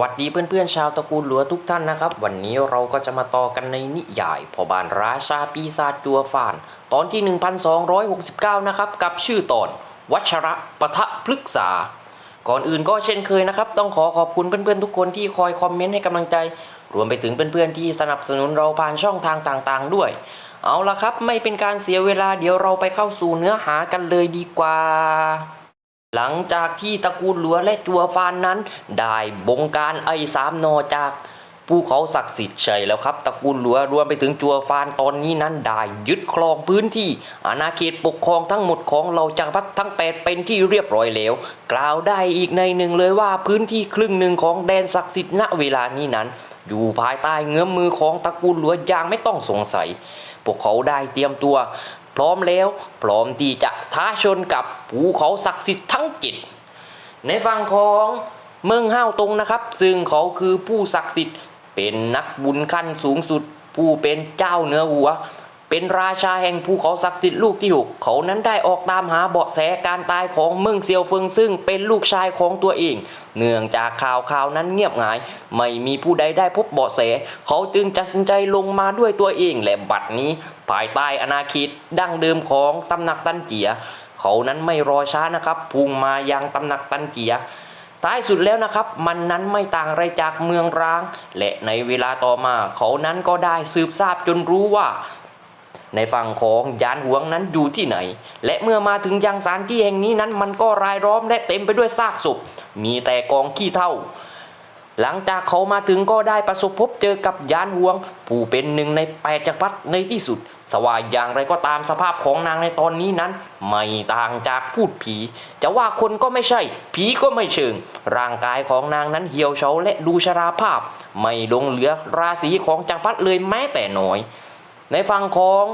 วัสดีเพื่อนๆชาวตระกูลหลัวทุกท่านนะครับ วันนี้เราก็จะมาต่อกันในนิยายพ่อบานราชาปีศาจจัวฟาน ตอนที่ 1269 นะครับ กับชื่อตอน วัชระปะทะพฤกษา ก่อนอื่นก็เช่นเคยนะครับ ต้องขอขอบคุณเพื่อนๆทุกคนที่คอยคอมเมนต์ให้กำลังใจ รวมไปถึงเพื่อนๆที่สนับสนุนเราผ่านช่องทางต่างๆ ด้วย เอาละครับ ไม่เป็นการเสียเวลาเดี๋ยวเราไปเข้าสู่เนื้อหากันเลยดีกว่า หลังจากที่ตระกูลหลัวและจัวฟานนั้น ได้บงการไอ้สามนอจากภูเขาศักดิ์สิทธิ์ใช่แล้วครับตระกูลหลัวรวมไปถึงจัวฟานตอนนี้นั้นได้ยึดครองพื้นที่ อาณาเขตปกครองทั้งหมดของเราจักรพรรดิทั้งแปดเป็นที่เรียบร้อยแล้ว กล่าวได้อีกในหนึ่งเลยว่าพื้นที่ครึ่งหนึ่งของแดนศักดิ์สิทธิ์ณเวลานี้นั้น อยู่ภายใต้เงื้อมมือของตระกูลหลัวอย่างไม่ต้องสงสัยพวกเขาได้เตรียมตัว พร้อมแล้วพร้อมที่จะท้าชนกับภูเขาศักดิ์สิทธิ์ทั้งจิตในฝั่งของเมืองห้าวตรงนะครับ ซึ่งเขาคือผู้ศักดิ์สิทธิ์เป็นนักบุญขั้นสูงสุด ผู้เป็นเจ้าเนื้อหัว เป็นราชาแห่งภูเขาศักดิ์สิทธิ์ลูกที่หกเขานั้นได้ออกตามหาเบาะแสการตายของเมืองเซียวเฟิงซึ่งเป็นลูกชายของตัวเอง เนื่องจากข่าวข่าวนั้นเงียบหาย ไม่มีผู้ใดได้พบเบาะแส เขาจึงตัดสินใจลงมาด้วยตัวเองและบัดนี้ ภายใต้อาณาเขตดั้งเดิมของตำหนักตันเจีย เขานั้นไม่รอช้านะครับพุ่งมายังตำหนักตันเจียท้ายสุดแล้วนะครับ มันนั้นไม่ต่างอะไรจากเมืองร้าง และในเวลาต่อมาเขานั้นก็ได้สืบทราบจนรู้ว่า ในฝั่งของยานหวงนั้นอยู่ที่ไหน และเมื่อมาถึงยังสานที่แห่งนี้นั้นมันก็รายล้อมและเต็มไปด้วยซากศพมีแต่กองขี้เท่า หลังจากเขามาถึงก็ได้ประสบพบเจอกับยานหวง ผู้เป็นหนึ่งในแปดจักรพรรดิในที่สุดสว่าอย่างไรก็ตามสภาพของนางในตอนนี้นั้น ไม่ต่างจากพูดผี จะว่าคนก็ไม่ใช่ ผีก็ไม่เชิง ร่างกายของนางนั้นเหี่ยวเฉาและดูชราภาพ ไม่ลงเหลือราศีของจักรพรรดิเลยแม้แต่น้อย ในฝั่งของ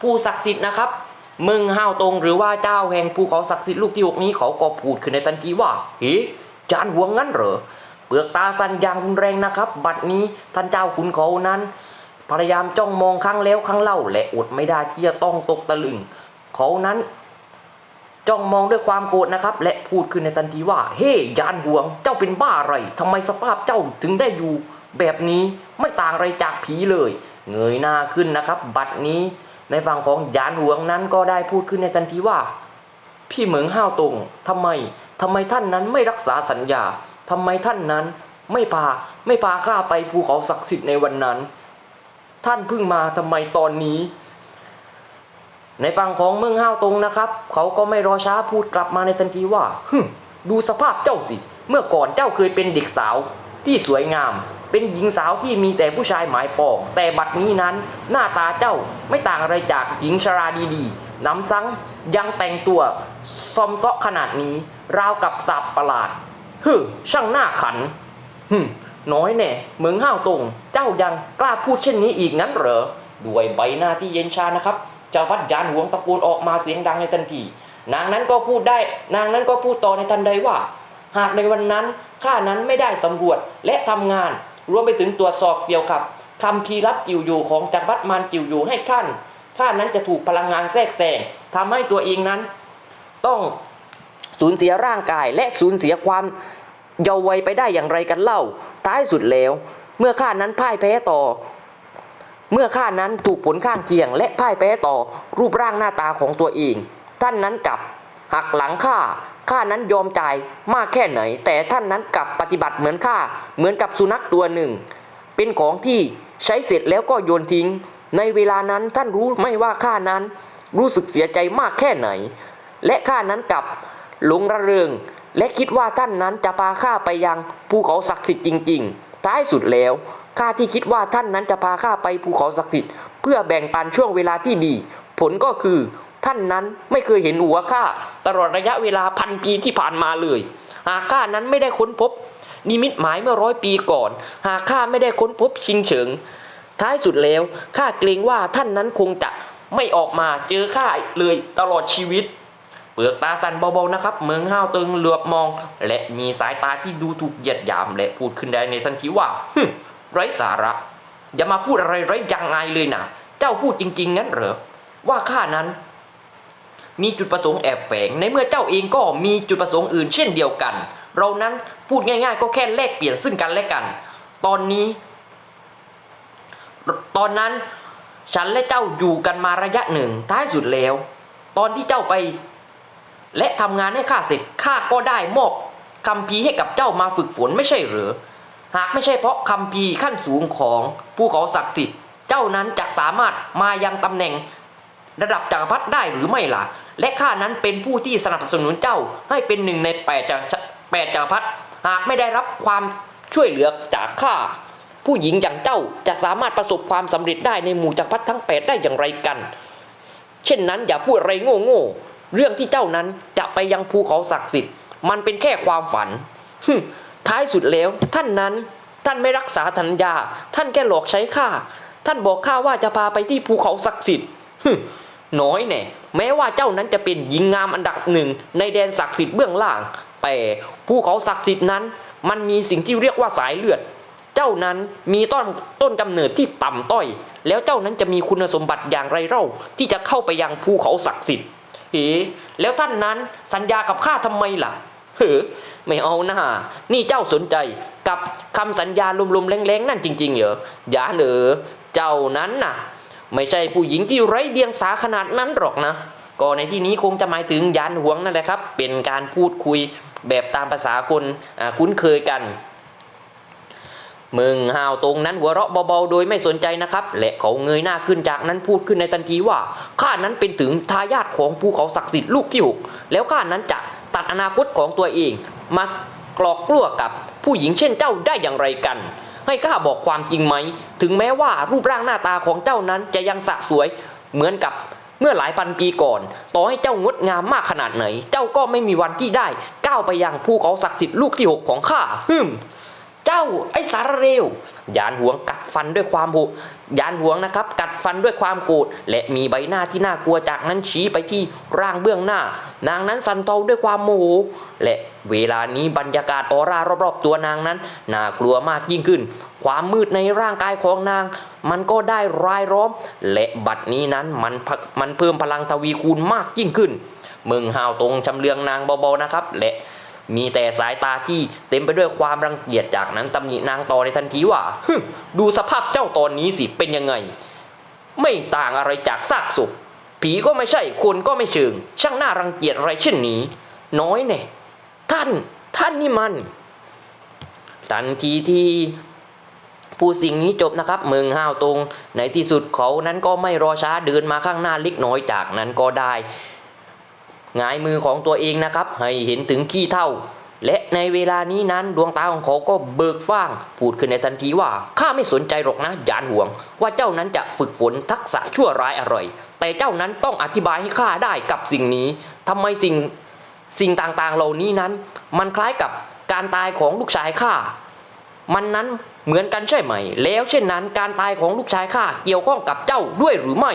ผู้ศักดิ์สิทธิ์นะครับ มึงห้าวตรงหรือว่าเจ้าแห่งภูเขาศักดิ์สิทธิ์ลูกที่หกนี้เขาก็พูดขึ้นในทันทีว่าเฮ้จานหัวงั้นเหรอ เปลือกตาสั่นอย่างรุนแรงนะครับ บัดนี้ท่านเจ้าขุนเขานั้น พยายามจ้องมองครั้งแล้วครั้งเล่า และอดไม่ได้ที่จะต้องตกตะลึง เขานั้น จ้องมองด้วยความโกรธนะครับ และพูดขึ้นในทันทีว่า เฮ้ยานห่วง เจ้าเป็นบ้าอะไรทำไมสภาพเจ้าถึงได้อยู่ แบบนี้ไม่ต่างอะไรจากผีเลย เงยหน้าขึ้นนะครับ บัดนี้ในฝั่งของยานห่วงนั้นก็ได้พูดขึ้นในทันทีว่า พี่เหมืองห้าวตรงทำไมทำไมท่านนั้นไม่รักษาสัญญา ทำไมท่านนั้นไม่พาไม่พาข้าไปภูเขาศักดิ์สิทธิ์ในวันนั้น ท่านเพิ่งมาทำไมตอนนี้ ในฝั่งของเมืองห้าวตรงนะครับ เขาก็ไม่รอช้าพูดกลับมาในทันทีว่าฮึดูสภาพเจ้าสิ เมื่อก่อนเจ้าเคยเป็นเด็กสาวที่สวยงาม เป็นหญิงสาวที่มีแต่ผู้ชายหมายปอง แต่บัดนี้นั้น หน้าตาเจ้าไม่ต่างอะไรจากหญิงชราดีๆน้ำซังยังแต่งตัวซอมซาะขนาดนี้ ราวกับสับประหลาด ฮึช่างหน้าขันฮึน้อยแน่เมืองห้าวตรงเจ้ายังกล้าพูดเช่นนี้อีกนั้นเหรอ ด้วยใบหน้าที่เย็นชานะครับเจ้าพัดยานหวงตะโกนออกมาเสียงดังในทันที นางนั้นก็พูดได้ นางนั้นก็พูดต่อในทันใดว่า หากในวันนั้นข้านั้นไม่ได้สำรวจและทำงาน รวมไปถึงตรวจสอบเกี่ยวกับคำพีร์ลับจิวอยู่ของจักรพรรดิมารจิวอยู่ให้ขั้นข้านั้นจะถูกพลังงานแทรกแซงทำให้ตัวเองนั้น ต้อง สูญเสียร่างกายและสูญเสียความเยาว์วัยไปได้อย่างไรกันเล่า ท้ายสุดแล้ว เมื่อข้านั้นพ่ายแพ้ต่อ เมื่อข้านั้นถูกผลข้างเคียง และพ่ายแพ้ต่อรูปร่างหน้าตาของตัวเอง ท่านนั้นกลับหักหลังข้าข้านั้นยอมจ่ายมากแค่ไหน แต่ท่านนั้นกลับปฏิบัติเหมือนข้าเหมือนกับสุนัขตัวหนึ่ง เป็นของที่ใช้เสร็จแล้วก็โยนทิ้ง ในเวลานั้นท่านรู้ไม่ว่าข้านั้นรู้สึกเสียใจมากแค่ไหน และข้านั้นกลับ หลงระเริง และคิดว่าท่านนั้นจะพาข้าไปยังภูเขาศักดิ์สิทธิ์จริง ๆ ท้ายสุดแล้วข้าที่คิดว่าท่านนั้นจะพาข้าไปภูเขาศักดิ์สิทธิ์เพื่อแบ่งปันช่วงเวลาที่ดี ผลก็คือท่านนั้นไม่เคยเห็นหัวข้าตลอดระยะเวลาพันปีที่ผ่านมาเลย หากข้านั้นไม่ได้ค้นพบ นิมิตหมายเมื่อร้อยปีก่อน หากข้าไม่ได้ค้นพบชิงเฉิง ท้ายสุดแล้วข้าเกรงว่าท่านนั้นคงจะไม่ออกมาเจอข้าเลยตลอดชีวิต เปลือกตาสั่นเบาๆนะครับเมืองห้าวตึงเหลือบมอง และมีสายตาที่ดูถูกเหยียดหยามและพูดขึ้นได้ในทันทีว่าไร้สาระ อย่ามาพูดอะไรไร้ยังไงเลยนะเจ้าพูดจริง ๆ งั้นเหรอว่าข้านั้น มีจุดประสงค์แอบแฝงในเมื่อเจ้าเองก็มีจุดประสงค์อื่นเช่นเดียวกัน เรานั้นพูดง่าย ๆ ก็แค่แลกเปลี่ยนซึ่งกันและกัน ตอนนี้ ตอนนั้นฉันและเจ้าอยู่กันมาระยะหนึ่งท้ายสุดแล้ว ตอนที่เจ้าไป และทำงานให้ข้าเสร็จข้าก็ได้มอบคำพีให้กับเจ้ามาฝึกฝนไม่ใช่หรือหากไม่ใช่เพราะคำพีขั้นสูงของภูเขาศักดิ์สิทธิ์ เจ้านั้นจะสามารถมายังตำแหน่ง ระดับจักรพรรดิได้หรือไม่ล่ะ และข้านั้นเป็นผู้ที่สนับสนุนเจ้าให้เป็นหนึ่งในแปดจักรแปดจักรพรรดิหากไม่ได้รับความช่วยเหลือจากข้าผู้หญิงอย่างเจ้าจะสามารถประสบความสำเร็จได้ในหมู่จักรพรรดิทั้งแปดได้อย่างไรกัน เช่นนั้นอย่าพูดอะไรโง่ๆ เรื่องที่เจ้านั้นจะไปยังภูเขาศักดิ์สิทธิ์ มันเป็นแค่ความฝัน ท้ายสุดแล้ว ท่านนั้นท่านไม่รักษาสัญญา ท่านแค่หลอกใช้ข้าท่านบอกข้าว่าจะพาไปที่ภูเขาศักดิ์สิทธิ์น้อยแน่แม้ว่าเจ้านั้นจะเป็นหญิงงามอันดับหนึ่งในแดนศักดิ์สิทธิ์เบื้องล่าง แต่ภูเขาศักดิ์สิทธิ์นั้น มันมีสิ่งที่เรียกว่าสายเลือด เจ้านั้นมีต้นต้นกำเนิดที่ต่ำต้อย แล้วเจ้านั้นจะมีคุณสมบัติอย่างไรเล่าที่จะเข้าไปยังภูเขาศักดิ์สิทธิ์ เอ๋แล้วท่านนั้นสัญญากับข้าทำไมล่ะเฮ้ไม่เอานะนี่เจ้าสนใจกับคำสัญญาลมๆแรงๆนั่นจริง ๆ เหรออย่าเหนอเจ้านั้นน่ะ ไม่ใช่ผู้หญิงที่ไร้เดียงสาขนาดนั้นหรอกนะก็ในที่นี้คงจะหมายถึงยานหวงนั่นแหละครับ เป็นการพูดคุยแบบตามภาษาคนคุ้นเคยกัน มึงห้าวตรงนั้นหัวเราะเบาๆโดยไม่สนใจนะครับ และเขาเงยหน้าขึ้นจากนั้นพูดขึ้นในทันทีว่าข้านั้นเป็นถึงทายาทของภูเขาศักดิ์สิทธิ์ลูกที่หกแล้วข้านั้นจะตัดอนาคตของตัวเอง มากรอกกลัวกับผู้หญิงเช่นเจ้าได้อย่างไรกัน ให้ข้าบอกความจริงไหม ถึงแม้ว่ารูปร่างหน้าตาของเจ้านั้นจะยังสะสวยเหมือนกับเมื่อหลายพันปีก่อน ต่อให้เจ้างดงามมากขนาดไหน เจ้าก็ไม่มีวันที่ได้ ก้าวไปยังภูเขาศักดิ์สิทธิ์ลูกที่หกของข้าฮึม เจ้าไอ้สารเร็วยานหวงกัดฟันด้วยความโหยานหวงนะครับ กัดฟันด้วยความโกรธและมีใบหน้าที่น่ากลัวจากนั้นชี้ไปที่ร่างเบื้องหน้า นางนั้นสั่นเทาด้วยความโมโหและเวลานี้บรรยากาศออร่ารอบๆตัวนางนั้นน่ากลัวมากยิ่งขึ้น ความมืดในร่างกายของนาง มันก็ได้รายล้อม และบัดนี้นั้นมันมันเพิ่มพลังทวีคูณมากยิ่งขึ้นมึงห้าวตรงชำเลืองนางเบาๆนะครับ และ มีแต่สายตาที่เต็มไปด้วยความรังเกียจจากนั้นตำหนินางต่อในทันทีว่าฮึดูสภาพเจ้าตอนนี้สิเป็นยังไง ไม่ต่างอะไรจากซากศพผีก็ไม่ใช่คนก็ไม่เชิง ช่างน่ารังเกียจอะไรเช่นนี้ น้อยแน่ท่านท่านนี่มันทันทีที่ผู้สิ่งนี้จบนะครับเมืองห้าวตรงในที่สุดเขานั้นก็ไม่รอช้าเดินมาข้างหน้าเล็กน้อยจากนั้นก็ได้ งายมือของตัวเองนะครับ ให้เห็นถึงขี้เท่า และในเวลานี้นั้นดวงตาของเขาก็เบิกฟ้าง พูดขึ้นในทันทีว่าข้าไม่สนใจหรอกนะยานห่วง ว่าเจ้านั้นจะฝึกฝนทักษะชั่วร้ายอะไรแต่เจ้านั้นต้องอธิบายให้ข้าได้กับสิ่งนี้ทำไมสิ่งสิ่งต่างๆเหล่านี้นั้น มันคล้ายกับการตายของลูกชายข้ามันนั้นเหมือนกันใช่ไหม แล้วเช่นนั้นการตายของลูกชายข้าเกี่ยวข้องกับเจ้าด้วยหรือไม่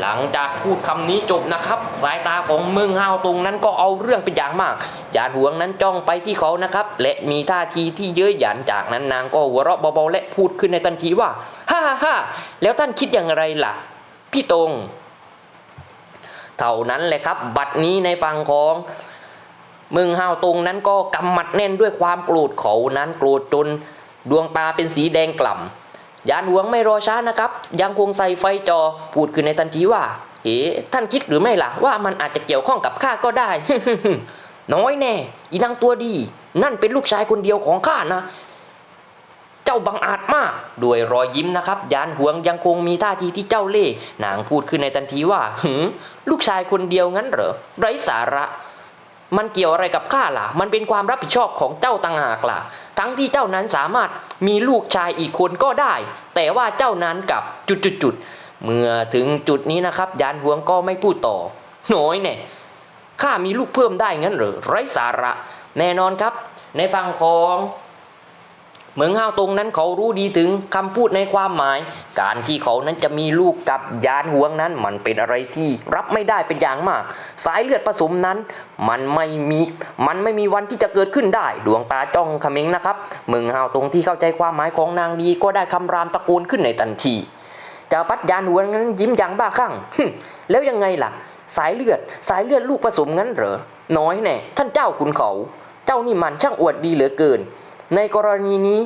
หลังจากพูดคำนี้จบนะครับ สายตาของเมืองฮาวตรงนั้นก็เอาเรื่องเป็นอย่างมากจานหวงนั้นจ้องไปที่เขานะครับและมีท่าทีที่เย้ยหยันจากนั้นนางก็หัวเราะเบาๆและพูดขึ้นในทันทีว่าฮ่าฮ่าฮ่าแล้วท่านคิดอย่างไรล่ะ พี่ตรง เท่านั้นแหละครับ บัดนี้ในฝั่งของเมืองฮาวตรงนั้นก็กำมัดแน่นด้วยความโกรธเขานั้นโกรธจนดวงตาเป็นสีแดงกล่ำ ยานหวงไม่รอช้านะครับ ยังคงใส่ไฟจอพูดขึ้นในทันทีว่า เอ๋ท่านคิดหรือไม่ล่ะ ว่ามันอาจจะเกี่ยวข้องกับข้าก็ได้ น้อยแน่ อีนางตัวดี นั่นเป็นลูกชายคนเดียวของข้านะ เจ้าบังอาจมากด้วยรอยยิ้มนะครับ ยานหวงยังคงมีท่าทีที่เจ้าเล่ห์นางพูดขึ้นในทันทีว่าหืมลูกชายคนเดียวงั้นเหรอไร้สาระ มันเกี่ยวอะไรกับข้าล่ะ มันเป็นความรับผิดชอบของเจ้าต่างหากล่ะ ทั้งที่เจ้านั้นสามารถมีลูกชายอีกคนก็ได้ แต่ว่าเจ้านั้นกับจุดๆๆเมื่อถึงจุดนี้นะครับยานหวงก็ไม่พูดต่อน้อยเนี่ยข้ามีลูกเพิ่มได้งั้นเหรอไร้สาระ แน่นอนครับ ในฝั่งของ เมืองห้าวตรงนั้นเขารู้ดีถึงคำพูดในความหมาย การที่เขานั้นจะมีลูกกับยานหวงนั้น มันเป็นอะไรที่รับไม่ได้เป็นอย่างมาก สายเลือดผสมนั้น มันไม่มีมันไม่มีวันที่จะเกิดขึ้นได้ ดวงตาจ้องขมิงนะครับเมืองห้าวตรงที่เข้าใจความหมายของนางดีก็ได้คำรามตะโกนขึ้นในทันทีเจ้าปัดยานหวงนั้นยิ้มอย่างบ้าคลั่งแล้วยังไงล่ะ สายเลือดสายเลือดลูกผสมงั้นเหรอน้อยแน่ท่านเจ้าคุณเขา เจ้านี่มันช่างอวดดีเหลือเกิน ในกรณีนี้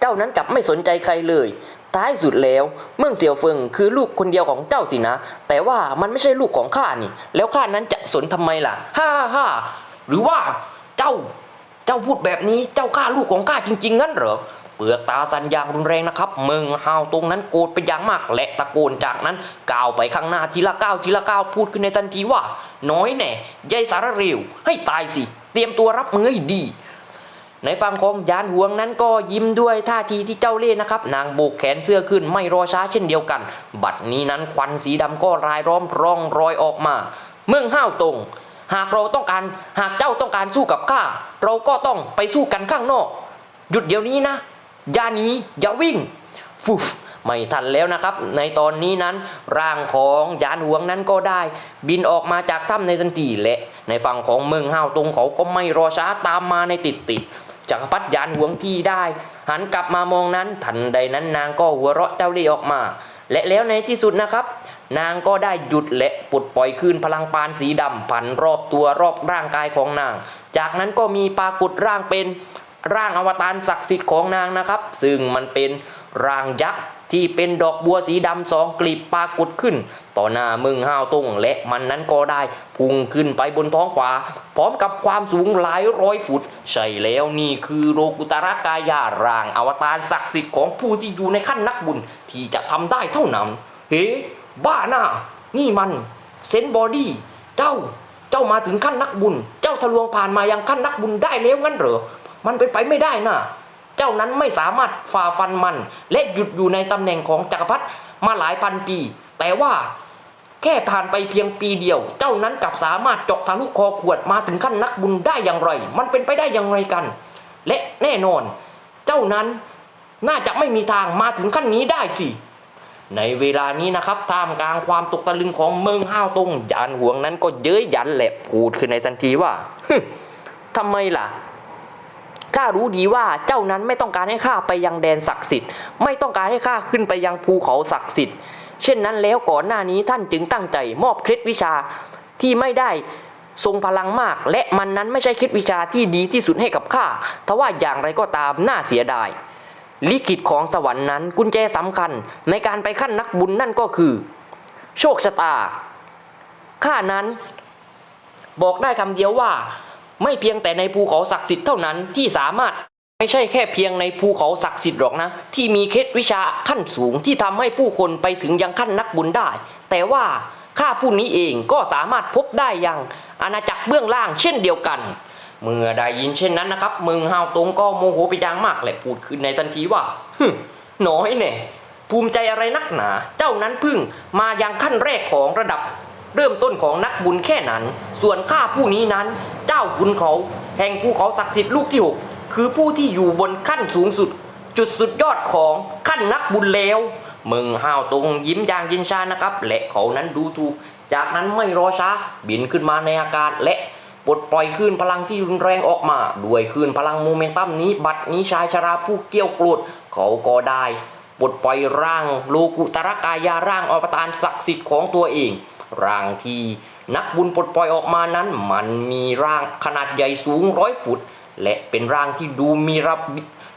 เจ้านั้นกลับไม่สนใจใครเลย ท้ายสุดแล้ว เมืองเสี่ยวเฟิงคือลูกคนเดียวของเจ้าสินะ แต่ว่ามันไม่ใช่ลูกของข้านี่ แล้วข้านั้นจะสนทำไมล่ะ ฮ่าฮ่าหรือว่าเจ้า เจ้าพูดแบบนี้เจ้าฆ่าลูกของข้าจริง ๆ งั้นเหรอเปลือกตาสันยางรุนแรงนะครับเมืองฮาวตรงนั้นโกรธเป็นอย่างมากและตะโกนจากนั้นก้าวไปข้างหน้าทีละก้าวทีละก้าวพูดขึ้นในทันทีว่า น้อยแน่ยายสารเร็วให้ตายสิ เตรียมตัวรับมือให้ดี ในฝั่งของยานห่วงนั้นก็ยิ้มด้วยท่าทีที่เจ้าเล่ห์นะครับ นางโบกแขนเสื้อขึ้นไม่รอช้าเช่นเดียวกัน บัดนี้นั้นควันสีดำก็รายล้อมร่องรอยออกมา เมืองห้าวตรงหากเราต้องการหากเจ้าต้องการสู้กับข้าเราก็ต้องไปสู้กันข้างนอก หยุดเดี๋ยวนี้นะอย่าหนีอย่าวิ่งฟุบไม่ทันแล้วนะครับ ในตอนนี้นั้นร่างของยานหวงนั้นก็ได้ บินออกมาจากถ้ำในทันทีและในฝั่งของเมืองห้าวตรงเขาก็ไม่รอช้าตามมาในติดติด จักรพรรดิยานหวงที่ได้ หันกลับมามองนั้นทันใดนั้นนางก็หัวเราะเจ้าเล่ห์ออกมา และแล้วในที่สุดนะครับ นางก็ได้หยุดและปลดปล่อยคืนพลังปานสีดำผันรอบตัวรอบร่างกายของนาง จากนั้นก็มีปรากฏร่างเป็นร่างอวตารศักดิ์สิทธิ์ของนางนะครับ ซึ่งมันเป็นร่างยักษ์ ที่เป็นดอกบัวสีดำสองกลีบปรากฏขึ้น ต่อหน้ามึงห้าวตงและมันนั้นก็ได้ พุ่งขึ้นไปบนท้องฟ้า พร้อมกับความสูงหลายร้อยฟุต ใช่แล้วนี่คือโลกุตระกายาร่างอวตารศักดิ์สิทธิ์ของผู้ที่อยู่ในขั้นนักบุญที่จะทำได้เท่านั้น เฮ้บ้าหน้า นี่มันเซนบอดี้เจ้าเจ้ามาถึงขั้นนักบุญ เจ้าทะลวงผ่านมายังขั้นนักบุญได้แล้วงั้นเหรอ มันเป็นไปไม่ได้นะ เจ้านั้นไม่สามารถฝ่าฟันมัน และหยุดอยู่ในตำแหน่งของจักรพรรดิมาหลายพันปี แต่ว่าแค่ผ่านไปเพียงปีเดียว เจ้านั้นกลับสามารถเจาะทะลุคอขวดมาถึงขั้นนักบุญได้อย่างไร มันเป็นไปได้อย่างไรกัน และแน่นอน เจ้านั้นน่าจะไม่มีทางมาถึงขั้นนี้ได้สิ ในเวลานี้นะครับท่ามกลางความตกตะลึงของเมืองห้าวตงยานห่วงนั้นก็เย้ยหยันแหละพูดขึ้นในทันทีว่าทำไมล่ะ ข้ารู้ดีว่าเจ้านั้นไม่ต้องการให้ข้าไปยังแดนศักดิ์สิทธิ์ ไม่ต้องการให้ข้าขึ้นไปยังภูเขาศักดิ์สิทธิ์ เช่นนั้นแล้วก่อนหน้านี้ท่านจึงตั้งใจมอบเคล็ดวิชาที่ไม่ได้ทรงพลังมาก และมันนั้นไม่ใช่เคล็ดวิชาที่ดีที่สุดให้กับข้าทว่าอย่างไรก็ตามน่าเสียดาย ลิขิตของสวรรค์นั้นกุญแจสำคัญในการไปขั้นนักบุญนั่นก็คือ โชคชะตาข้านั้น บอกได้คำเดียวว่า ไม่เพียงแต่ในภูเขาศักดิ์สิทธิ์เท่านั้นที่สามารถไม่ใช่แค่เพียงในภูเขาศักดิ์สิทธิ์หรอกนะ ที่มีเคล็ดวิชาขั้นสูงที่ทำให้ผู้คนไปถึงยังขั้นนักบุญได้ แต่ว่าข้าผู้นี้เองก็สามารถพบได้ยังอาณาจักรเบื้องล่างเช่นเดียวกัน เมื่อได้ยินเช่นนั้นนะครับเมืองฮาวตงก็โมโหไปยางมากและพูดขึ้นในทันทีว่าฮึน้อยแน่ภูมิใจอะไรนักหนา เจ้านั้นพึ่งมายังขั้นแรกของระดับ เริ่มต้นของนักบุญแค่นั้น ส่วนข้าผู้นี้นั้น เจ้าบุญเขา แห่งภูเขาศักดิ์สิทธิ์ลูกที่หกคือผู้ที่อยู่บนขั้นสูงสุด จุดสุดยอดของขั้นนักบุญแล้วมืองห้าวตรงยิ้มอย่างยินชานะครับ และเขานั้นดูถูก จากนั้นไม่รอช้าบินขึ้นมาในอากาศและปลดปล่อยคลื่นพลังที่รุนแรงออกมาด้วยคลื่นพลังโมเมนตัมนี้ บัดนี้ชายชราผู้เกี้ยวกรดเขาก็ได้ปลดปล่อยร่างโลกุตระกายาร่างอวตารศักดิ์สิทธิ์ของตัวเอง ร่างที่นักบุญปลดปล่อยออกมานั้น มันมีร่างขนาดใหญ่สูงร้อยฟุต และเป็นร่างที่ดูมีรับ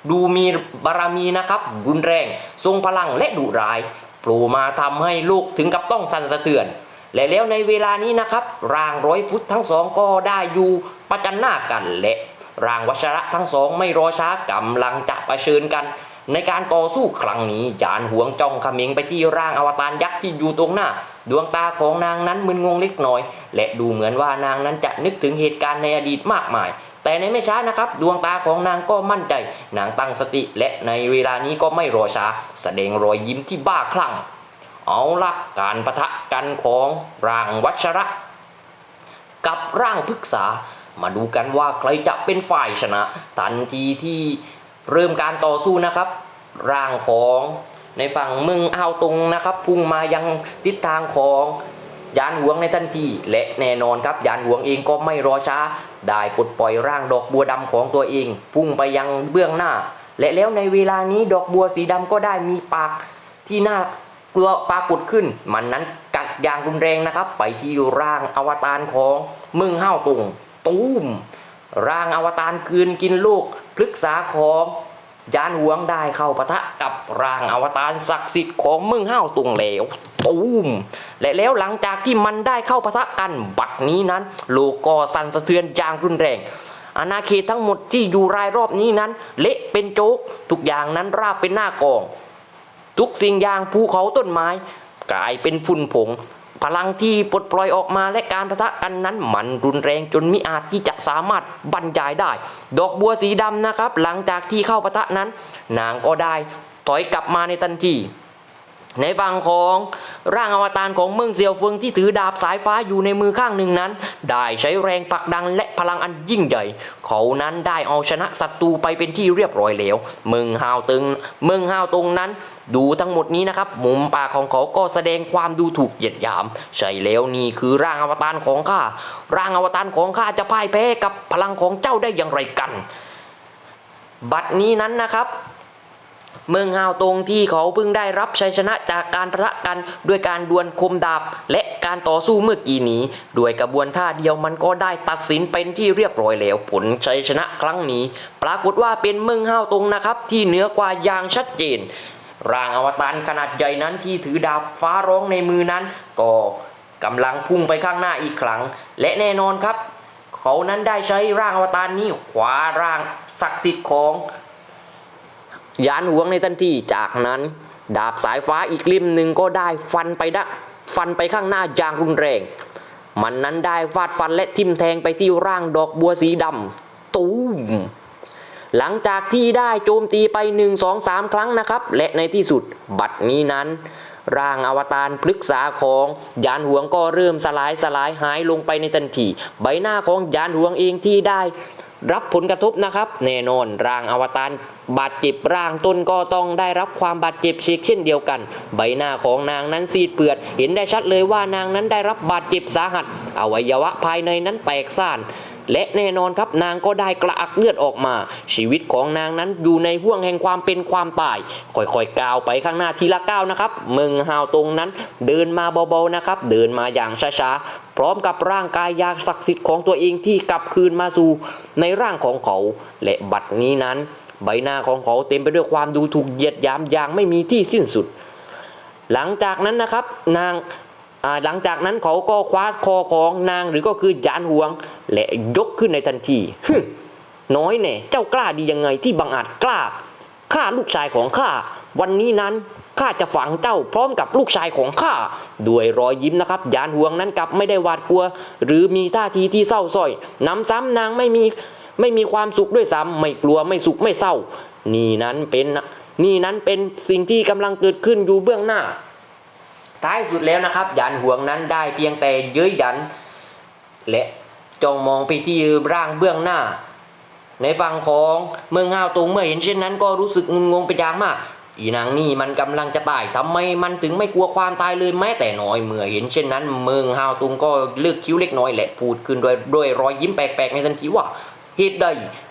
ดูมีบารมีนะครับรุนแรง ทรงพลังและดุร้ายโผล่มาทำให้โลกถึงกับต้องสั่นสะเทือน และแล้วในเวลานี้นะครับ ร่างร้อยฟุตทั้งสองก็ได้อยู่ประจันหน้ากันและร่างวัชระทั้งสองไม่รอช้ากำลังจะประชิญกัน ในการต่อสู้ครั้งนี้ยานหวงจ้องขมิงไปที่ร่างอวตารยักษ์ที่อยู่ตรงหน้า ดวงตาของนางนั้นมึนงงเล็กน้อย และดูเหมือนว่านางนั้นจะนึกถึงเหตุการณ์ในอดีตมากมาย แต่ในไม่ช้านะครับ ดวงตาของนางก็มั่นใจ นางตั้งสติ และในเวลานี้ก็ไม่รอช้า แสดงรอยยิ้มที่บ้าคลั่ง เอาละการประทะกันของร่างวัชระ กับร่างพฤกษามาดูกันว่าใครจะเป็นฝ่ายชนะ ทันทีที่ เริ่มการต่อสู้นะครับ ร่างของในฝั่งมึงอ้าวตรงนะครับ พุ่งมายังทิศทางของยานหวงในทันทีและแน่นอนครับยานหวงเองก็ไม่รอช้า ได้ปลดปล่อยร่างดอกบัวดำของตัวเอง พุ่งไปยังเบื้องหน้า และแล้วในเวลานี้ดอกบัวสีดำก็ได้มีปากที่หน้าเกลือปรากฏขึ้น มันนั้นกัดอย่างรุนแรงนะครับ ไปที่ร่างอวตารของมึงห้าวตุงตูม ร่างอวตารคืนกินลูกพฤกษาของยานหวงได้เข้าปะทะกับร่างอวตารศักดิ์สิทธิ์ของมืองห้าวตุงเหลวตูมและแล้วหลังจากที่มันได้เข้าปะทะกันบัดนี้นั้น โลกก็สั่นสะเทือนอย่างรุนแรงอาณาเขตทั้งหมดที่อยู่รายรอบนี้นั้น เละเป็นโจ๊กทุกอย่างนั้นราบเป็นหน้ากอง ทุกสิ่งอย่างภูเขาต้นไม้ กลายเป็นฝุ่นผง พลังที่ปลดปล่อยออกมาและการประทะกันนั้นมันรุนแรงจนมิอาจที่จะสามารถบรรยายได้ ดอกบัวสีดำนะครับ หลังจากที่เข้าประทะนั้น นางก็ได้ถอยกลับมาในทันที ในฝั่งของร่างอวตารของเมืองเซียวเฟิงที่ถือดาบสายฟ้าอยู่ในมือข้างหนึ่งนั้น ได้ใช้แรงผลักดันและพลังอันยิ่งใหญ่ เขานั้นได้เอาชนะศัตรูไปเป็นที่เรียบร้อยแล้วเมืองฮาวตึงเมืองฮาวตรงนั้น ดูทั้งหมดนี้นะครับ มุมปากของเขาก็แสดงความดูถูกเหยียดหยาม ใช่แล้วนี่คือร่างอวตารของข้า ร่างอวตารของข้าจะพ่ายแพ้กับพลังของเจ้าได้อย่างไรกัน บัดนี้นั้นนะครับ เมืองฮาวตรงที่เขาเพิ่งได้รับชัยชนะจากการประทะกันด้วยการดวลคมดาบ และการต่อสู้เมื่อกี้นี้ด้วยกระบวนท่าเดียวมันก็ได้ตัดสินเป็นที่เรียบร้อยแล้วผลชัยชนะครั้งนี้ ปรากฏว่าเป็นเมืองฮาวตรงนะครับ ที่เหนือกว่าอย่างชัดเจน ร่างอวตารขนาดใหญ่นั้นที่ถือดาบฟ้าร้องในมือนั้น ก็กำลังพุ่งไปข้างหน้าอีกครั้ง และแน่นอนครับ เขานั้นได้ใช้ร่างอวตารนี้ขวาร่างศักดิ์สิทธิ์ของ ยานหวงในทันทีจากนั้น ดาบสายฟ้าอีกริมหนึ่งก็ได้ฟันไปดะฟันไปข้างหน้าอย่างรุนแรง มันนั้นได้ฟาดฟันและทิ่มแทงไปที่ร่างดอกบัวสีดำตูมหลังจากที่ได้โจมตีไป 1 2 3 ครั้งนะครับ และในที่สุดบัดนี้นั้น ร่างอวตารพฤกษาของยานหวงก็เริ่มสลายสลายหายลงไปในทันทีใบหน้าของยานหวงเองที่ได้ รับผลกระทบนะครับ แน่นอนร่างอวตาร บาดเจ็บร่างต้นก็ต้องได้รับความบาดเจ็บเชกเช่นเดียวกัน ใบหน้าของนางนั้นซีดเปือด เห็นได้ชัดเลยว่านางนั้นได้รับบาดเจ็บสาหัส อวัยวะภายในนั้นแตกซ่านและแน่นอนครับนางก็ได้กระอักเลือดออกมา ชีวิตของนางนั้นอยู่ในห่วงแห่งความเป็นความตาย ค่อยๆก้าวไปข้างหน้าทีละก้าวนะครับมืองฮาวตรงนั้นเดินมาเบาๆนะครับ เดินมาอย่างช้าๆพร้อมกับร่างกายยาศักดิ์สิทธิ์ของตัวเองที่กลับคืนมาสู่ในร่างของเขา และบัดนี้นั้น ใบหน้าของเขาเต็มไปด้วยความดูถูกเหยียดยามอย่างไม่มีที่สิ้นสุด หลังจากนั้นนะครับนางหลังจากนั้นเขาก็คว้าคอของนางหรือก็คือจานหวง และยกขึ้นในทันทีน้อยแน่เจ้ากล้าดียังไงที่บังอาจกล้าฆ่าลูกชายของข้าวันนี้นั้นข้าจะฝังเจ้าพร้อมกับลูกชายของข้าด้วยรอยยิ้มนะครับยานหวงนั้นกลับไม่ได้หวาดกลัว หรือมีท่าทีที่เศร้าส้อยน้ำซ้ำนางไม่มี ไม่มีความสุขด้วยซ้ำไม่กลัวไม่สุขไม่เศร้า นี่นั้นเป็นนี่นั้นเป็นสิ่งที่กำลังเกิดขึ้นอยู่เบื้องหน้า ท้ายสุดแล้วนะครับยานห่วงนั้นได้เพียงแต่เย้ยยัน และจ้องมองไปที่ร่างเบื้องหน้า ในฝั่งของเมืองห้าวตรงเมื่อเห็นเช่นนั้นก็รู้สึกงุนงงเป็นอย่างมากอีนางนี่มันกำลังจะตายทำไมมันถึงไม่กลัวความตายเลยแม้แต่น้อยเมื่อเห็นเช่นนั้น เมืองห้าวตรงก็เลือกคิ้วเล็กน้อยและพูดขึ้นด้วยด้วยรอยยิ้มแปลกๆในทันทีว่า เหตุใด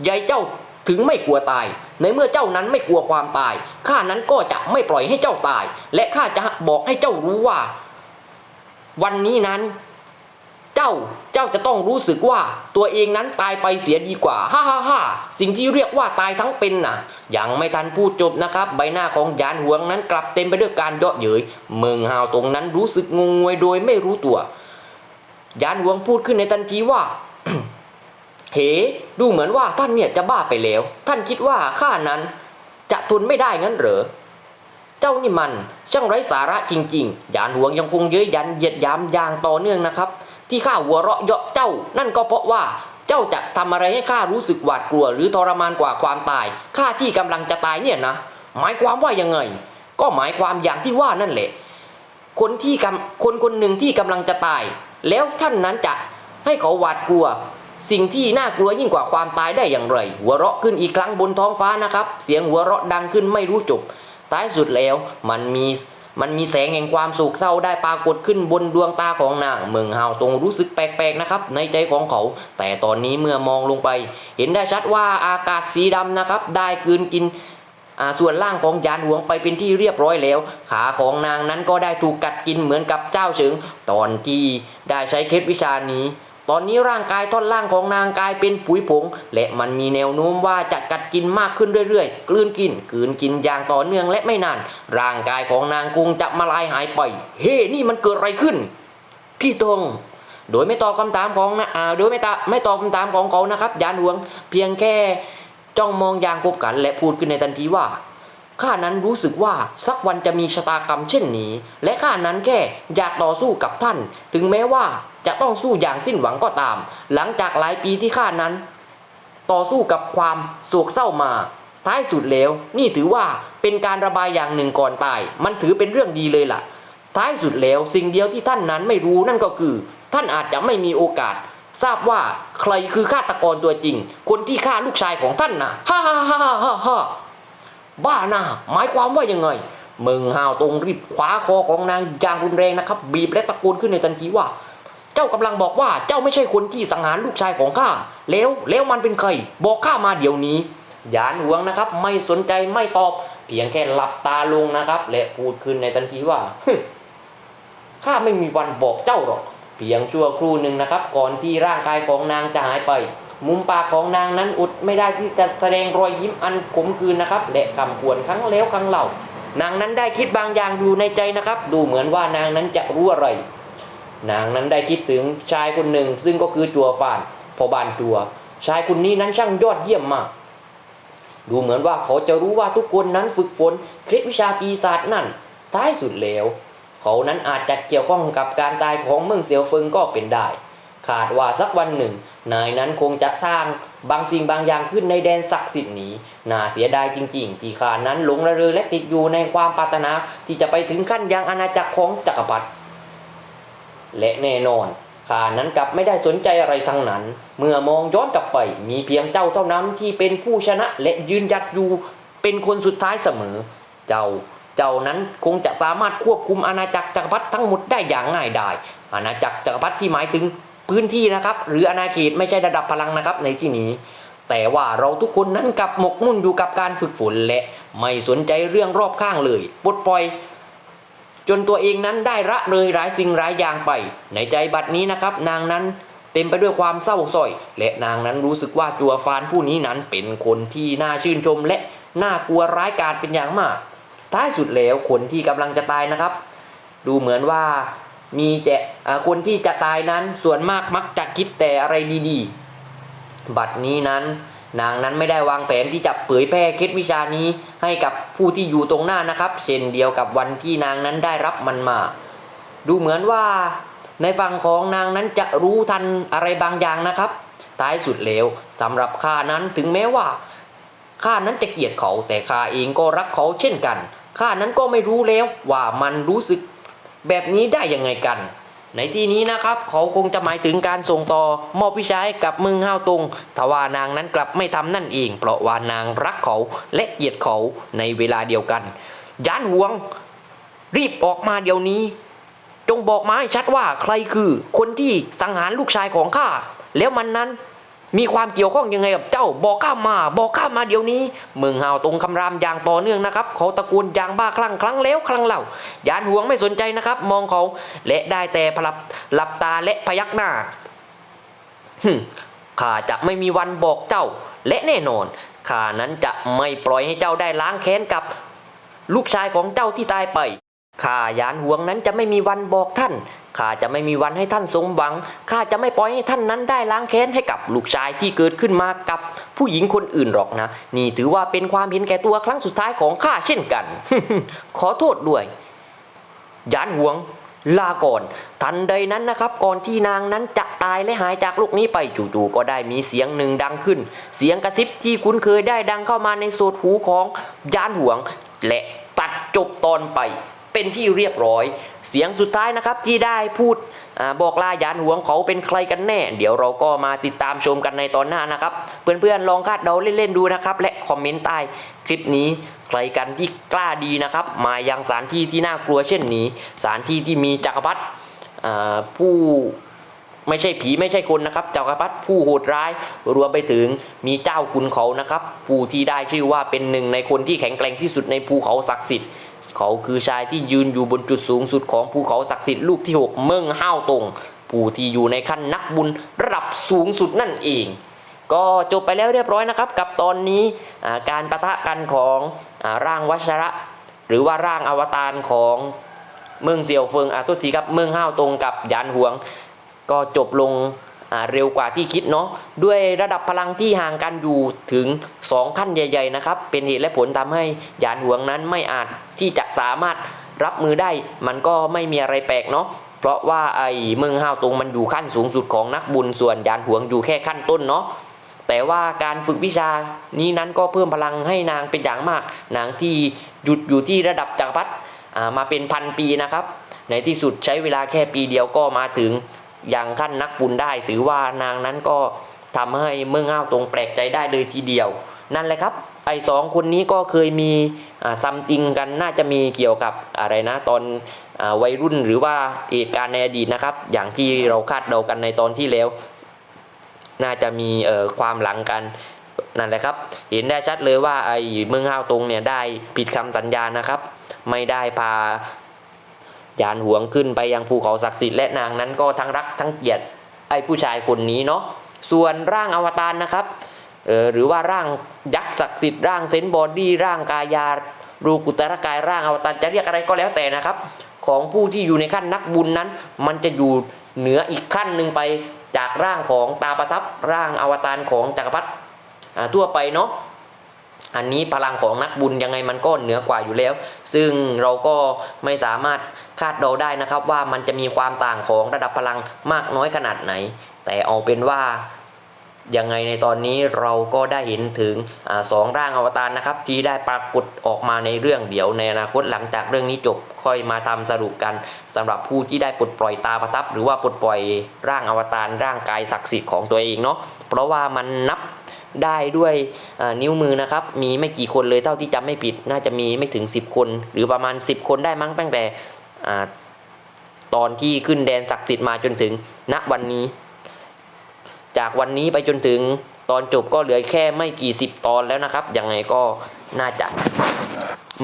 ยายเจ้าถึงไม่กลัวตาย ในเมื่อเจ้านั้นไม่กลัวความตาย ข้านั้นก็จะไม่ปล่อยให้เจ้าตาย และข้าจะบอกให้เจ้ารู้ว่า วันนี้นั้น เจ้าเจ้าจะต้องรู้สึกว่าตัวเองนั้นตายไปเสียดีกว่าฮ่าฮ่าฮ่าสิ่งที่เรียกว่าตายทั้งเป็นน่ะ ยังไม่ทันพูดจบนะครับ ใบหน้าของยานหวงนั้นกลับเต็มไปด้วยการเยาะเย้ยเมืองฮาวตรงนั้นรู้สึกงงงวยโดยไม่รู้ตัวยานหวงพูดขึ้นในทันทีว่า เฮดูเหมือนว่าท่านเนี่ยจะบ้าไปแล้ว ท่านคิดว่าข้านั้นจะทนไม่ได้งั้นเหรอ เจ้านี่มันช่างไร้สาระจริงๆ ยานหวงยังคงเย้ยยันเหยียดยามอย่างต่อเนื่องนะครับ ที่ข้าหัวเราะเยาะเจ้า นั่นก็เพราะว่าเจ้าจะทำอะไรให้ข้ารู้สึกหวาดกลัว หรือทรมานกว่าความตาย ข้าที่กำลังจะตายเนี่ยนะ หมายความว่ายังไง ก็หมายความอย่างที่ว่านั่นแหละ คนที่กำคนคนหนึ่งที่กำลังจะตาย แล้วท่านนั้นจะให้เขาหวาดกลัว สิ่งที่น่ากลัวยิ่งกว่าความตายได้อย่างไร หัวเราะขึ้นอีกครั้งบนท้องฟ้านะครับ เสียงหัวเราะดังขึ้นไม่รู้จบ ท้ายสุดแล้วมันมีมันมีแสงแห่งความโศกเศร้าได้ปรากฏขึ้นบนดวงตาของนางเมืองฮาวตรงรู้สึกแปลกๆนะครับ ในใจของเขา แต่ตอนนี้เมื่อมองลงไป เห็นได้ชัดว่าอากาศสีดำนะครับ ได้กืนกินส่วนล่างของยานหวงไปเป็นที่เรียบร้อยแล้ว ขาของนางนั้นก็ได้ถูกกัดกินเหมือนกับเจ้าเฉิง ตอนที่ได้ใช้เคล็ดวิชานี้ ตอนนี้ร่างกายท่อนล่างของนางกลายเป็นปุ๋ยผง และมันมีแนวโน้มว่าจะกัดกินมากขึ้นเรื่อยๆ กลืนกินกลืนกินอย่างต่อเนื่องและไม่นาน ร่างกายของนางคงจะมาลายหายไป เฮ้ นี่มันเกิดอะไรขึ้น พี่ตงโดยไม่ตอบคำถามของนะอ่าโดยไม่ตาไม่ตอบคำถามของเขานะครับยานหลวง เพียงแค่จ้องมองอย่างพบกันและพูดขึ้นในทันทีว่าข้านั้นรู้สึกว่าสักวันจะมีชะตากรรมเช่นนี้ และข้านั้นแค่อยากต่อสู้กับท่าน ถึงแม้ว่า จะต้องสู้อย่างสิ้นหวังก็ตาม หลังจากหลายปีที่ข้านั้น ต่อสู้กับความโศกเศร้ามา ท้ายสุดแล้ว นี่ถือว่าเป็นการระบายอย่างหนึ่งก่อนตาย มันถือเป็นเรื่องดีเลยล่ะ ท้ายสุดแล้วสิ่งเดียวที่ท่านนั้นไม่รู้นั่นก็คือ ท่านอาจจะไม่มีโอกาส ทราบว่าใครคือฆาตกรตัวจริง คนที่ฆ่าลูกชายของท่านนะฮ่าฮ่าฮ่าฮ่าฮ่าบ้านะหมายความว่ายังไงมึงห้าวตรงรีบคว้าคอของนางอย่างรุนแรงนะครับ บีบและตะโกนขึ้นในทันทีว่า เจ้ากำลังบอกว่าเจ้าไม่ใช่คนที่สังหารลูกชายของข้าแล้วแล้วมันเป็นใคร บอกข้ามาเดี๋ยวนี้ยานหวงนะครับ ไม่สนใจไม่ตอบเพียงแค่หลับตาลงนะครับ และพูดขึ้นในทันทีว่าข้าไม่มีวันบอกเจ้าหรอก เพียงชั่วครู่หนึ่งนะครับ ก่อนที่ร่างกายของนางจะหายไป มุมปากของนางนั้นอุดไม่ได้ที่จะแสดงรอยยิ้มอันขมขื่นนะครับ และคำควรครั้งแล้วครั้งเล่านางนั้นได้คิดบางอย่างอยู่ในใจนะครับ ดูเหมือนว่านางนั้นจะรู้อะไร นางนั้นได้คิดถึงชายคนหนึ่ง ซึ่งก็คือจัวฟานพอบานจัว ชายคนนี้นั้นช่างยอดเยี่ยมมาก ดูเหมือนว่าเขาจะรู้ว่าทุกคนนั้นฝึกฝนเคล็ดวิชาปีศาจนั่น ท้ายสุดแล้ว เขานั้นอาจจะเกี่ยวข้องกับการตายของเมืองเซียวเฟิงก็เป็นได้ ขาดว่าสักวันหนึ่ง นายนั้นคงจะสร้างบางสิ่งบางอย่างขึ้นในแดนศักดิ์สิทธิ์นี้ น่าเสียดายจริงๆ ที่ขานั้นหลงระเริงและติดอยู่ในความปรารถนาที่จะไปถึงขั้นยังอาณาจักรของจักรพรรดิ และแน่นอนข้านั้นกลับไม่ได้สนใจอะไรทั้งนั้น เมื่อมองย้อนกลับไป มีเพียงเจ้าเท่านั้นที่เป็นผู้ชนะและยืนหยัดอยู่ เป็นคนสุดท้ายเสมอ เจ้า เจ้านั้นคงจะสามารถควบคุมอาณาจักรจักรพรรดิทั้งหมดได้อย่างง่ายดาย อาณาจักรจักรพรรดิที่หมายถึงพื้นที่นะครับ หรืออาณาเขตไม่ใช่ระดับพลังนะครับในที่นี้ แต่ว่าเราทุกคนนั้นกลับหมกมุ่นอยู่กับการฝึกฝนและไม่สนใจเรื่องรอบข้างเลยปลดปล่อย จนตัวเองนั้นได้ละเลยหลายสิ่งหลายอย่างไป ในใจบัดนี้นะครับ นางนั้นเต็มไปด้วยความเศร้าส้อย และนางนั้นรู้สึกว่าจัวฟานผู้นี้นั้นเป็นคนที่น่าชื่นชมและน่ากลัวร้ายกาจเป็นอย่างมาก ท้ายสุดแล้วคนที่กำลังจะตายนะครับ ดูเหมือนว่ามีแต่อ่าคนที่จะตายนั้นส่วนมากมักจะคิดแต่อะไรดีๆ บัดนี้นั้น นางนั้นไม่ได้วางแผนที่จะเผยแพร่เคล็ดวิชานี้ให้กับผู้ที่อยู่ตรงหน้านะครับ เช่นเดียวกับวันที่นางนั้นได้รับมันมา ดูเหมือนว่า ในฝั่งของนางนั้นจะรู้ทันอะไรบางอย่างนะครับ ท้ายสุดแล้วสำหรับข้านั้นถึงแม้ว่าข้านั้นจะเกลียดเขาแต่ข้าเองก็รักเขาเช่นกันข้านั้นก็ไม่รู้แล้วว่ามันรู้สึกแบบนี้ได้ยังไงกัน ในที่นี้นะครับ เขาคงจะหมายถึงการส่งต่อมอบวิชาให้กับมึงห้าวตรงทว่านางนั้นกลับไม่ทำนั่นเอง เพราะว่านางรักเขาและเกลียดเขาในเวลาเดียวกันยานหวง รีบออกมาเดี๋ยวนี้ จงบอกมาให้ชัดว่าใครคือคนที่สังหารลูกชายของข้าแล้วมันนั้น มีความเกี่ยวข้องยังไงกับเจ้า บอกข้ามา บอกข้ามาเดี๋ยวนี้ เมืองเฮาตรงคำรามอย่างต่อเนื่องนะครับ เขาตะโกนอย่างบ้าคลั่งครั้งแล้วครั้งเล่ายานหวงไม่สนใจนะครับ มองเขาและได้แต่พลับหลับตาและพยักหน้าฮึข้าจะไม่มีวันบอกเจ้า และแน่นอนข้านั้นจะไม่ปล่อยให้เจ้าได้ล้างแค้นกับ ลูกชายของเจ้าที่ตายไปข้ายานห่วงนั้นจะไม่มีวันบอกท่าน ข้าจะไม่มีวันให้ท่านสมหวัง ข้าจะไม่ปล่อยให้ท่านนั้นได้ล้างแค้นให้กับลูกชายที่เกิดขึ้นมากับผู้หญิงคนอื่นหรอกนะ นี่ถือว่าเป็นความเห็นแก่ตัวครั้งสุดท้ายของข้าเช่นกัน ขอโทษด้วย ยานห่วงลาก่อน ทันใดนั้นนะครับ ก่อนที่นางนั้นจะตายและหายจากโลกนี้ไปจู่ๆก็ได้มีเสียงหนึ่งดังขึ้น เสียงกระซิบที่คุ้นเคยได้ดังเข้ามาในโสดหูของยานห่วง และตัดจบตอนไป เป็นที่เรียบร้อย เสียงสุดท้ายนะครับที่ได้พูดอบอกลายานหวงเขาเป็นใครกันแน่ เดี๋ยวเราก็มาติดตามชมกันในตอนหน้านะครับ เพื่อนๆลองคาดเดาเล่นๆดูนะครับ และคอมเมนต์ใต้คลิปนี้ใครกันที่กล้าดีนะครับ มายังสถานที่ที่น่ากลัวเช่นนี้สถานที่ที่มีจักรพรรดิผู้ไม่ใช่ผีไม่ใช่คนนะครับจักรพรรดิผู้โหดร้าย รวมไปถึงมีเจ้าคุณเขานะครับ ผู้ที่ได้ชื่อว่าเป็นหนึ่งในคนที่แข็งแกร่งที่สุดในภูเขาศักดิ์สิทธิ์ เขาคือชายที่ยืนอยู่บนจุดสูงสุดของภูเขาศักดิ์สิทธิ์ลูกที่หกเมืองห้าวตงผู้ที่อยู่ในขั้นนักบุญระดับสูงสุดนั่นเอง ก็จบไปแล้วเรียบร้อยนะครับ กับตอนนี้การประทะกันของอร่างวัชระ หรือว่าร่างอวตารของเมืองเซียวเฟิงอาตุทีครับเมืองห้าวตรงกับยานหวง ก็จบลง เร็วกว่าที่คิดเนาะด้วยระดับพลังที่ห่างกันอยู่ถึง 2 ขั้นใหญ่ ๆ นะครับ เป็นเหตุและผลทำให้ยานหวงนั้นไม่อาจที่จะสามารถรับมือได้ มันก็ไม่มีอะไรแปลกเนาะเพราะว่าไอ้เมืองห้าวตรงมันอยู่ขั้นสูงสุดของนักบุญส่วนยานหวงอยู่แค่ขั้นต้นเนาะแต่ว่าการฝึกวิชานี้นั้นก็เพิ่มพลังให้นางเป็นอย่างมาก นางที่หยุดอยู่ที่ระดับจักรพรรดิมาเป็นพันปีนะครับ ในที่สุดใช้เวลาแค่ปีเดียวก็มาถึง อย่างขั้นนักบุญได้ ถือว่านางนั้นก็ทำให้เมืองอ้าวตรงแปลกใจได้เลยทีเดียว นั่นแหละครับไอ้สองคนนี้ก็เคยมีซัมติงกันน่าจะมีเกี่ยวกับอะไรนะตอนอวัยรุ่นหรือว่าเหตุการณ์ในอดีตนะครับ อย่างที่เราคาดเดากันในตอนที่แล้ว น่าจะมีความหลังกันนั่นแหละครับ เห็นได้ชัดเลยว่าไอ้เมืองห้าวตรงเนี่ยได้ผิดคำสัญญานะครับ ไม่ได้พา ยานหวงขึ้นไปยังภูเขาศักดิ์สิทธิ์และนางนั้นก็ทั้งรักทั้งเกลียดไอ้ผู้ชายคนนี้เนาะส่วนร่างอวตารนะครับออหรือว่าร่างยักษ์ศักดิ์สิทธิ์ร่างเซนต์บอดี้ร่างกายารูกุตรกายร่างอวตารจะเรียกอะไรก็แล้วแต่นะครับ ของผู้ที่อยู่ในขั้นนักบุญนั้น มันจะอยู่เหนืออีกขั้นหนึ่งไปจากร่างของตาประทับร่างอวตารของจักรพรรดิทั่วไปเนาะ อันนี้พลังของนักบุญยังไงมันก็เหนือกว่าอยู่แล้ว ซึ่งเราก็ไม่สามารถคาดเดาได้นะครับ ว่ามันจะมีความต่างของระดับพลังมากน้อยขนาดไหน แต่เอาเป็นว่ายังไงในตอนนี้เราก็ได้เห็นถึงอสองร่างอวตารนะครับ ที่ได้ปรากฏออกมาในเรื่องเดี๋ยวในอนาคตหลังจากเรื่องนี้จบค่อยมาทำสรุปกันสำหรับผู้ที่ได้ปลดปล่อยตาประทับ หรือว่าปลดปล่อยร่างอวตารร่างกายศักดิ์สิทธิ์ของตัวเองเนาะเพราะว่ามันนับ ได้ด้วยนิ้วมือนะครับ มีไม่กี่คนเลยเท่าที่จำไม่ผิด น่าจะมีไม่ถึง 10 คน หรือประมาณ 10 คนได้มั้งตั้งแต่ตอนที่ขึ้นแดนศักดิ์สิทธิ์มาจนถึงณวันนี้ จากวันนี้ไปจนถึงตอนจบก็เหลือแค่ไม่กี่สิบตอนแล้วนะครับ ยังไงก็น่าจะ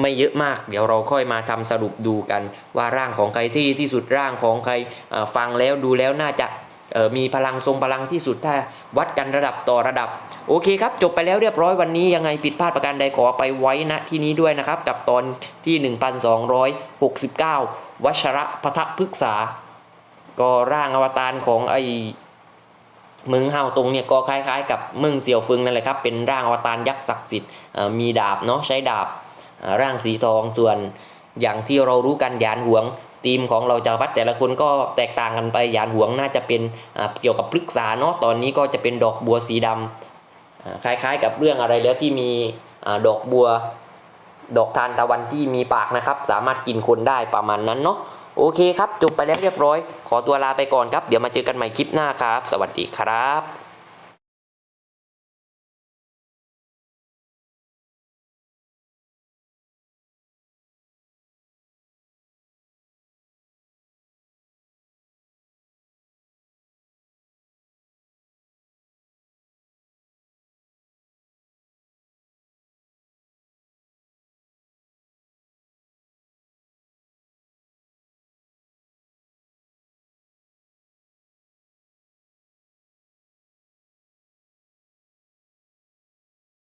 ไม่เยอะมาก เดี๋ยวเราค่อยมาทำสรุปดูกันว่าร่างของใครที่ที่สุดร่างของใครฟังแล้วดูแล้วน่าจะ มีพลังทรงพลังที่สุดถ้าวัดกันระดับต่อระดับ โอเคครับ จบไปแล้วเรียบร้อยวันนี้ยังไงผิดพลาดประการใดขอไปไว้ณที่นี้ด้วยนะครับ กับตอนที่ 1269 วัชระพทะพฤกษา ก็ร่างอวตารของไอเมืองเฮาตรงเนี่ยก็คล้ายๆ กับเมืองเซียวฟึงนั่นแหละครับ เป็นร่างอวตารยักษ์ศักดิ์สิทธิ์มีดาบเนาะใช้ดาบร่างสีทองส่วนอย่างที่เรารู้กันยานหวง ทีมของเราจักรพรรดิแต่ละคนก็แตกต่างกันไปยานหวงน่าจะเป็นเกี่ยวกับพฤกษาเนาะตอนนี้ก็จะเป็นดอกบัวสีดำอ่าคล้ายๆ กับเรื่องอะไรแล้วที่มีอดอกบัว ดอกทานตะวันที่มีปากนะครับ สามารถกินคนได้ประมาณนั้นเนาะโอเคครับ จบไปแล้วเรียบร้อย ขอตัวลาไปก่อนครับ เดี๋ยวมาเจอกันใหม่คลิปหน้าครับ สวัสดีครับ